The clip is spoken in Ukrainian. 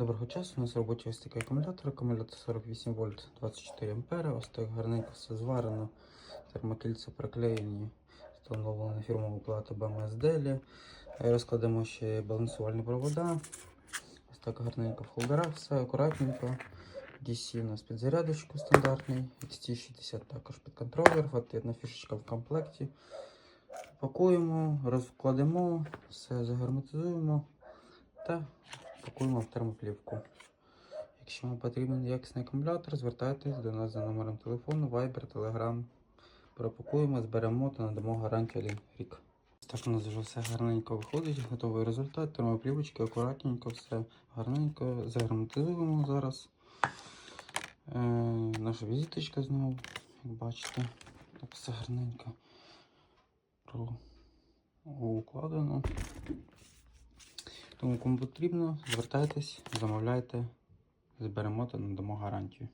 Доброго часу, у нас в роботі ось такий акумулятор, акумулятор 48 вольт 24 ампери. Ось так гарненько все зварено, термокільця приклеєні, встановлена фірмова плата BMS Deli. Е, Розкладемо ще балансувальні провода. Ось так гарненько в холдерах, все акуратненько. DC у нас під зарядочку стандартний, XT60 також під контролер, одна фішечка в комплекті. Пакуємо, розкладемо, все загерметизуємо та пакуємо в термоплівку. Якщо вам потрібен якісний акумулятор, звертайтесь до нас за номером телефону, Viber, Telegram. Пропакуємо, зберемо та надамо гарантію 1 рік. Так у нас вже все гарненько виходить, готовий результат. Термоплівочки, акуратненько, все гарненько. Загерметизуємо зараз. Е, наша візиточка знову, як бачите, так все гарненько укладено. Тому кому потрібно, звертайтесь, замовляйте, зберемо та надамо гарантію.